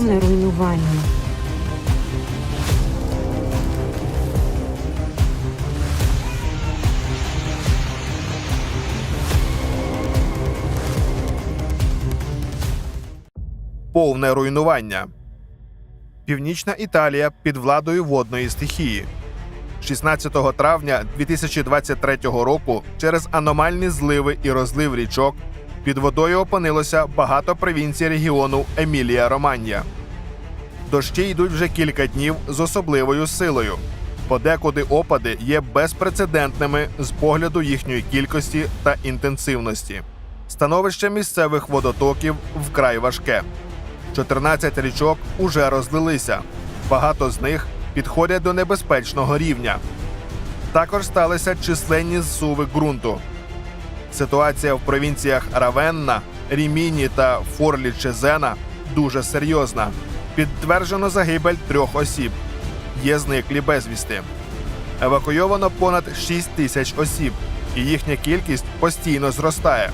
повне руйнування. повне руйнування. Північна Італія під владою водної стихії. 16 травня 2023 року через аномальні зливи і розлив річок під водою опинилося багато провінцій регіону Емілія Романія. Дощі йдуть вже кілька днів з особливою силою. Подекуди опади є безпрецедентними з погляду їхньої кількості та інтенсивності. Становище місцевих водотоків вкрай важке. 14 річок уже розлилися. Багато з них підходять до небезпечного рівня. Також сталися численні зсуви ґрунту. Ситуація в провінціях Равенна, Ріміні та Форлі Чезена дуже серйозна. Підтверджено загибель трьох осіб. Є зниклі безвісти. Евакуйовано понад 6 тисяч осіб, і їхня кількість постійно зростає.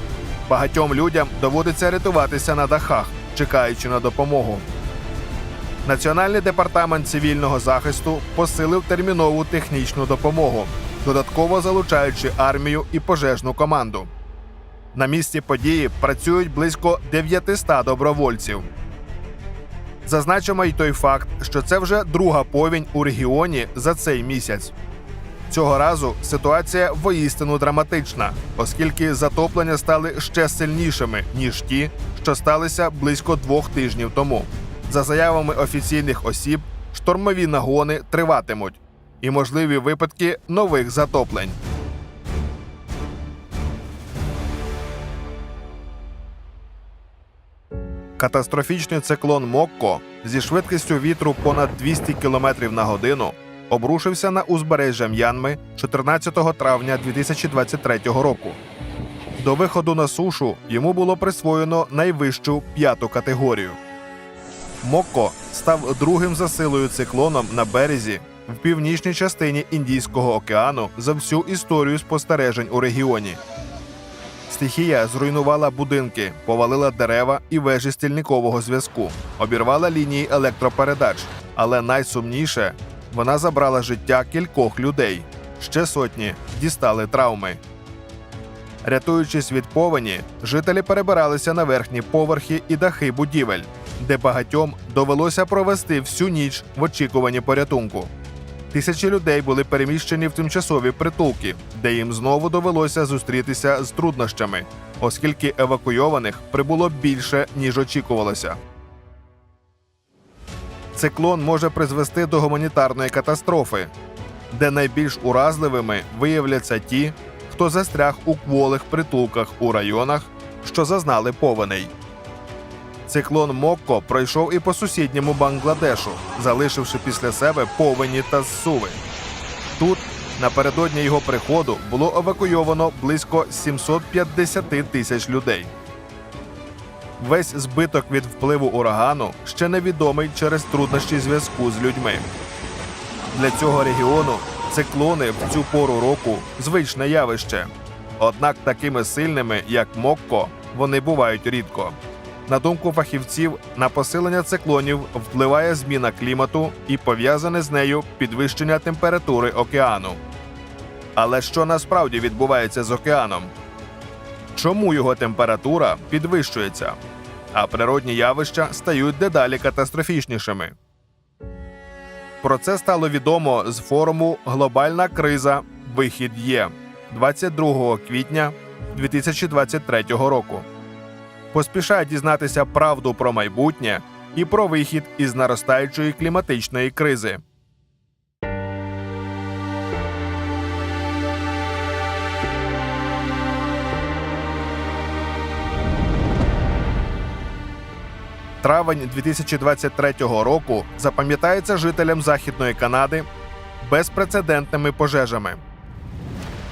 Багатьом людям доводиться рятуватися на дахах, чекаючи на допомогу. Національний департамент цивільного захисту посилив термінову технічну допомогу, додатково залучаючи армію і пожежну команду. На місці події працюють близько 900 добровольців. Зазначимо й той факт, що це вже друга повінь у регіоні за цей місяць. Цього разу ситуація воістину драматична, оскільки затоплення стали ще сильнішими ніж ті, що сталися близько двох тижнів тому. За заявами офіційних осіб, штормові нагони триватимуть і можливі випадки нових затоплень. Катастрофічний циклон Мокко зі швидкістю вітру понад 200 км на годину обрушився на узбережжя М'янми 14 травня 2023 року. До виходу на сушу йому було присвоєно найвищу п'яту категорію. Мокко став другим за силою циклоном на березі в північній частині Індійського океану за всю історію спостережень у регіоні. Стихія зруйнувала будинки, повалила дерева і вежі стільникового зв'язку, обірвала лінії електропередач. Але найсумніше вона забрала життя кількох людей. Ще сотні дістали травми. Рятуючись від повені, жителі перебиралися на верхні поверхи і дахи будівель, де багатьом довелося провести всю ніч в очікуванні порятунку. Тисячі людей були переміщені в тимчасові притулки, де їм знову довелося зустрітися з труднощами, оскільки евакуйованих прибуло більше ніж очікувалося. Циклон може призвести до гуманітарної катастрофи, де найбільш уразливими виявляться ті, хто застряг у кволих притулках у районах, що зазнали повеней. Циклон Мокко пройшов і по сусідньому Бангладешу, залишивши після себе повені та зсуви. Тут напередодні його приходу було евакуйовано близько 750 тисяч людей. Весь збиток від впливу урагану ще невідомий через труднощі зв'язку з людьми. Для цього регіону циклони в цю пору року звичне явище. Однак такими сильними, як Мокко, вони бувають рідко. На думку фахівців, на посилення циклонів впливає зміна клімату і пов'язане з нею підвищення температури океану. Але що насправді відбувається з океаном? Чому його температура підвищується, а природні явища стають дедалі катастрофічнішими? Про це стало відомо з форуму Глобальна криза Вихід є 22 квітня 2023 року. Поспішає дізнатися правду про майбутнє і про вихід із наростаючої кліматичної кризи. Травень 2023 року запам'ятається жителям Західної Канади безпрецедентними пожежами.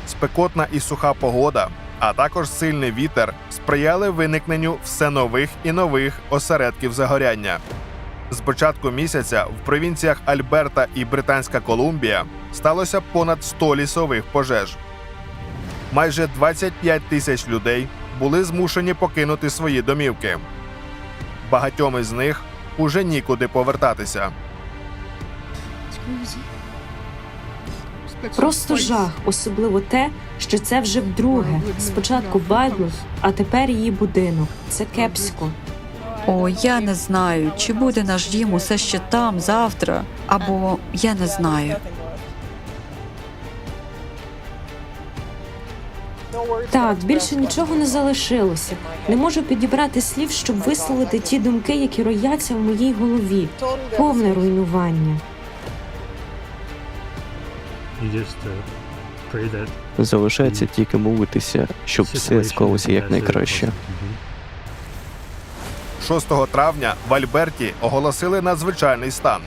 Спекотна і суха погода, а також сильний вітер сприяли виникненню все нових і нових осередків загоряння. З початку місяця в провінціях Альберта і Британська Колумбія сталося понад 100 лісових пожеж. Майже 25 тисяч людей були змушені покинути свої домівки. Багатьом із них уже нікуди повертатися. Просто жах, особливо те, що це вже вдруге. Спочатку Вайдлов, а тепер її будинок. Це кепсько. О, я не знаю, чи буде наш дім усе ще там завтра, або я не знаю. Так, більше нічого не залишилося. Не можу підібрати слів, щоб висловити ті думки, які рояться в моїй голові. Повне руйнування. Залишається тільки молитися, щоб все склалося якнайкраще. 6 травня в Альберті оголосили надзвичайний стан,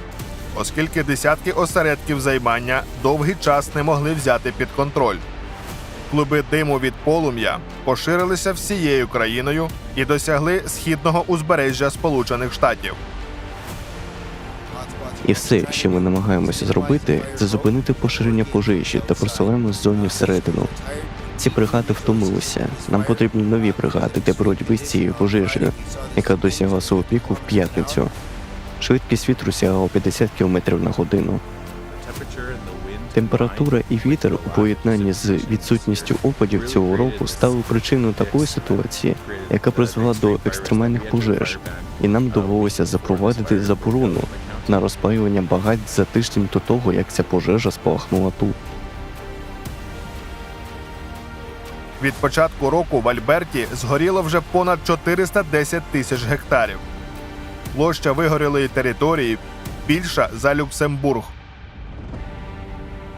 оскільки десятки осередків займання довгий час не могли взяти під контроль. Клуби диму від полум'я поширилися всією країною і досягли східного узбережжя Сполучених Штатів. І все, що ми намагаємося зробити, це зупинити поширення пожежі та просуваємо зоні всередину. Ці бригади втомилися. Нам потрібні нові бригади для боротьби з цією пожежею, яка досягла свого піку в п'ятницю. Швидкість вітру сягала 50 км на годину. Температура і вітер у поєднанні з відсутністю опадів цього року стали причиною такої ситуації, яка призвела до екстремальних пожеж, і нам довелося запровадити заборону на розпалювання багать за тиждень до того, як ця пожежа спалахнула тут. Від початку року в Альберті згоріло вже понад 410 тисяч гектарів. Площа вигорілої території більша за Люксембург.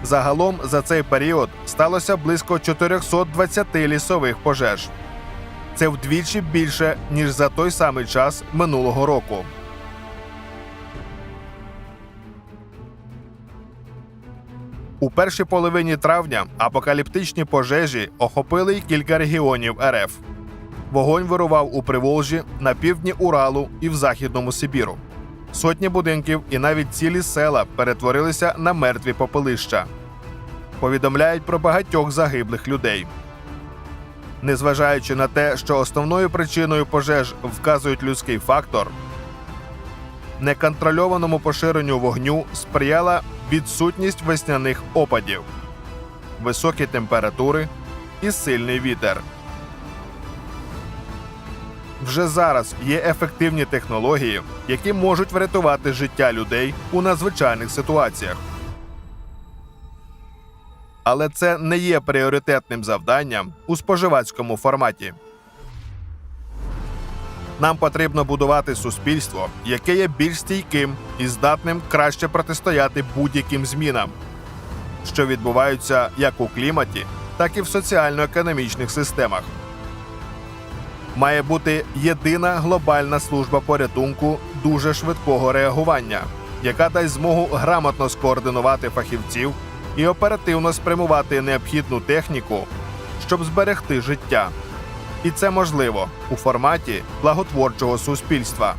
Загалом за цей період сталося близько 420 лісових пожеж. Це вдвічі більше, ніж за той самий час минулого року. У першій половині травня апокаліптичні пожежі охопили й кілька регіонів РФ. Вогонь вирував у Приволжі, на півдні Уралу і в Західному Сибіру. Сотні будинків і навіть цілі села перетворилися на мертві попелища. Повідомляють про багатьох загиблих людей. Незважаючи на те, що основною причиною пожеж вказують людський фактор, неконтрольованому поширенню вогню сприяла відсутність весняних опадів, високі температури і сильний вітер. Вже зараз є ефективні технології, які можуть врятувати життя людей у надзвичайних ситуаціях. Але це не є пріоритетним завданням у споживацькому форматі. Нам потрібно будувати суспільство, яке є більш стійким і здатним краще протистояти будь-яким змінам, що відбуваються як у кліматі, так і в соціально-економічних системах. Має бути єдина глобальна служба порятунку дуже швидкого реагування, яка дасть змогу грамотно скоординувати фахівців і оперативно спрямувати необхідну техніку, щоб зберегти життя. І це можливо у форматі благотворчого суспільства.